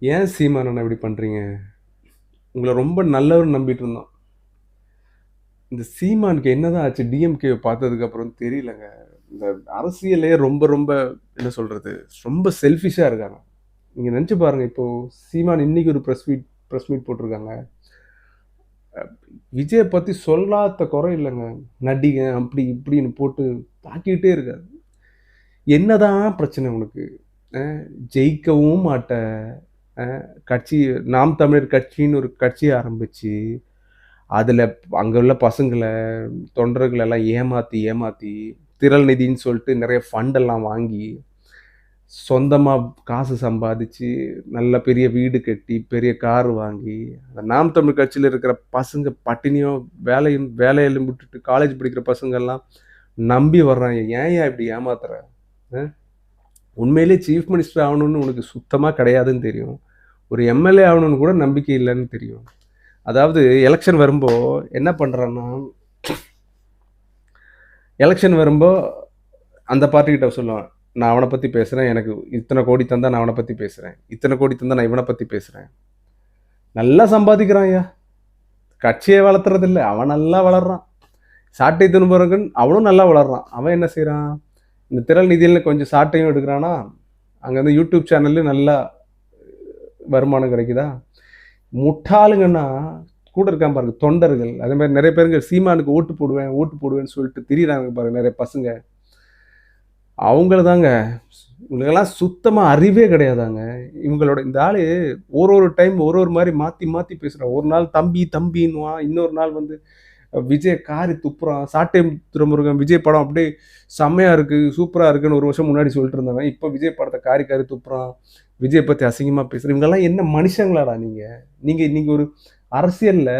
ஏன் சீமானண்ணா இப்படி பண்ணுறீங்க உங்களை ரொம்ப நல்லவர் நம்பிட்டு இருந்தோம். இந்த சீமானுக்கு என்னதான் ஆச்சு? டிஎம்கே பார்த்ததுக்கப்புறம் தெரியலங்க. இந்த அரசியலே ரொம்ப ரொம்ப என்ன சொல்கிறது ரொம்ப செல்ஃபிஷாக இருக்காங்க. நீங்கள் நினச்சி பாருங்கள் இப்போது சீமான் இன்னைக்கு ஒரு ப்ரெஸ் மீட் ப்ரெஸ் மீட் போட்டிருக்காங்க. விஜயை பற்றி சொல்லாத குறை இல்லைங்க. நடிகை அப்படி இப்படின்னு போட்டு தாக்கிட்டே இருக்காது என்னதான் பிரச்சனை உனக்கு? ஜெயிக்கவும் மாட்ட. கட்சி நாம் தமிழர் கட்சின்னு ஒரு கட்சி ஆரம்பித்து அதில் அங்கே உள்ள பசங்களை தொண்டர்களை எல்லாம் ஏமாற்றி ஏமாற்றி திரள் நிதின்னு சொல்லிட்டு நிறைய ஃபண்டெல்லாம் வாங்கி சொந்தமாக காசு சம்பாதிச்சு நல்ல பெரிய வீடு கட்டி பெரிய கார் வாங்கி அந்த நாம் தமிழ் கட்சியில் இருக்கிற பசங்க பட்டினியோ வேலையும் வேலையிலும் விட்டுட்டு காலேஜ் படிக்கிற பசங்கள்லாம் நம்பி வர்றாங்க. ஏன் ஏன் இப்படி ஏமாத்துற? உண்மையிலே சீஃப் மினிஸ்டர் ஆகணும்னு உனக்கு சுத்தமாக கிடையாதுன்னு தெரியும். ஒரு எம்எல்ஏ ஆகணும்னு கூட நம்பிக்கை இல்லைன்னு தெரியும். அதாவது எலெக்ஷன் வரும்போ என்ன பண்ணுறான்னா எலெக்ஷன் வரும்போ அந்த பார்ட்டிக்கிட்ட சொல்லுவான். நான் அவனை பற்றி பேசுகிறேன் எனக்கு இத்தனை கோடி தந்தா நான் அவனை பற்றி பேசுகிறேன் இத்தனை கோடி தந்தா நான் இவனை பற்றி பேசுகிறேன் நல்லா சம்பாதிக்கிறான் ஐயா. கட்சியை வளர்த்துறதில்ல அவன் நல்லா வளர்றான். சாட்டை துணுபுறங்கன் அவனும் நல்லா வளர்றான். அவன் என்ன செய்கிறான் இந்த திரள் நிதியில் கொஞ்சம் சாட்டையும் எடுக்கிறானா? அங்கே வந்து யூடியூப் சேனல்லையும் நல்லா வருமானம் கிடைக்குதா? முட்டாளுங்கன்னா கூட இருக்கான் பாருங்க தொண்டர்கள். அதே மாதிரி நிறைய பேருங்க சீமானுக்கு ஓட்டு போடுவேன் ஓட்டு போடுவேன்னு சொல்லிட்டு திரியிறாங்க பாருங்க நிறைய பசங்க. அவங்கள தாங்க இவங்களுக்கெல்லாம் சுத்தமாக அறிவே கிடையாதாங்க. இவங்களோட இந்த ஆள் ஒரு ஒரு டைம் ஒரு ஒரு மாதிரி மாற்றி மாற்றி பேசுகிறான் ஒரு நாள் தம்பி தம்பின்னுவான். இன்னொரு நாள் வந்து விஜய் காரி துப்புறான். சாட்டை திருமுருகன் விஜய் படம் அப்படியே செம்மையாக இருக்குது சூப்பராக இருக்குன்னு ஒரு வருஷம் முன்னாடி சொல்லிட்டு இருந்தாங்க. இப்போ விஜய் படத்தை காரி காரி துப்புறான். விஜய் பற்றி அசிங்கமாக பேசுகிறேன் இவங்கெல்லாம் என்ன மனுஷங்களாடா நீங்கள் நீங்கள் நீங்கள் ஒரு அரசியலில்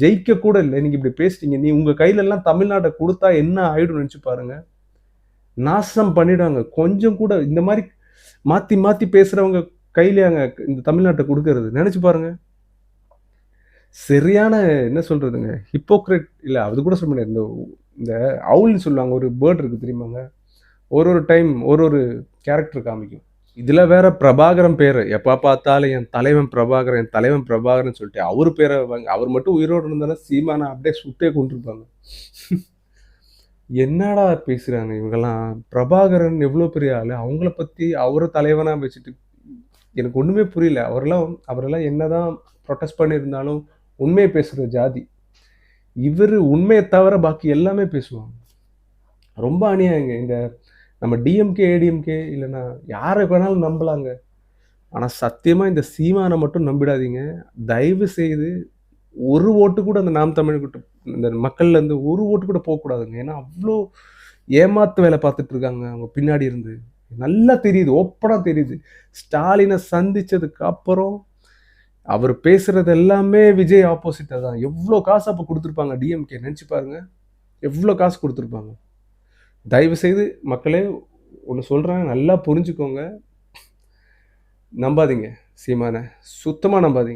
ஜெயிக்க கூட இல்லை. நீங்கள் இப்படி பேசிட்டீங்க. நீ உங்கள் கையிலெல்லாம் தமிழ்நாட்டை கொடுத்தா என்ன ஆயிடும் நினச்சி பாருங்க. நாசம் பண்ணிடுவாங்க. கொஞ்சம் கூட இந்த மாதிரி மாற்றி மாற்றி பேசுகிறவங்க கையிலேயாங்க இந்த தமிழ்நாட்டை கொடுக்கறது. நினச்சி பாருங்க. சரியான என்ன சொல்கிறதுங்க ஹிப்போக்ரேட் இல்லை அது கூட சொல்ல முடியாது. இந்த இந்த அவுல்னு சொல்லுவாங்க. ஒரு பேர்ட் இருக்குது தெரியுமாங்க? ஒரு ஒரு டைம் ஒரு ஒரு கேரக்டர் காமிக்கும். இதில் வேற பிரபாகரன் பேர். எப்போ பார்த்தாலும் என் தலைவன் பிரபாகரன் என் தலைவன் பிரபாகரன் சொல்லிட்டு அவர் பேரை வாங்க அவர் மட்டும் உயிரோடு இருந்தாலும் சீமானை அப்படியே சுட்டே கொண்டிருப்பாங்க என்னடா பேசுகிறாங்க இவங்கெல்லாம்? பிரபாகரன் எவ்வளோ பெரிய ஆள்? அவங்கள பற்றி அவரை தலைவனாக வச்சுட்டு எனக்கு ஒன்றுமே புரியல. அவரெல்லாம் அவரெல்லாம் என்னதான் ப்ரொட்டஸ்ட் பண்ணியிருந்தாலும் உண்மையை பேசுகிற ஜாதி. இவர் உண்மையை தவிர பாக்கி எல்லாமே பேசுவாங்க. ரொம்ப அநியாயங்க. இந்த நம்ம டிஎம்கே ஏடிஎம்கே இல்லைன்னா யாரை வேணாலும் நம்பலாங்க. ஆனால் சத்தியமாக இந்த சீமானை மட்டும் நம்பிடாதீங்க. தயவு செய்து ஒரு ஓட்டு கூட அந்த நாம் தமிழ்கிட்ட இந்த மக்கள்லேருந்து ஒரு ஓட்டு கூட போகக்கூடாதுங்க. ஏன்னா அவ்வளோ ஏமாத்து வேலை பார்த்துட்டு இருக்காங்க அவங்க பின்னாடி இருந்து. நல்லா தெரியுது ஓப்பனாக தெரியுது. ஸ்டாலினை சந்தித்ததுக்கு அப்புறம் அவர் பேசுறது எல்லாமே விஜய் ஆப்போசிட்டாக தான் எவ்வளோ காசு அப்போ கொடுத்துருப்பாங்க டிஎம்கே நினச்சி பாருங்க. எவ்வளோ காசு கொடுத்துருப்பாங்க? தயவு செய்து மக்களே ஒன்று சொல்கிறேன் நல்லா புரிஞ்சுக்கோங்க. நம்பாதீங்க சீமானை. சுத்தமாக நம்பாதீங்க.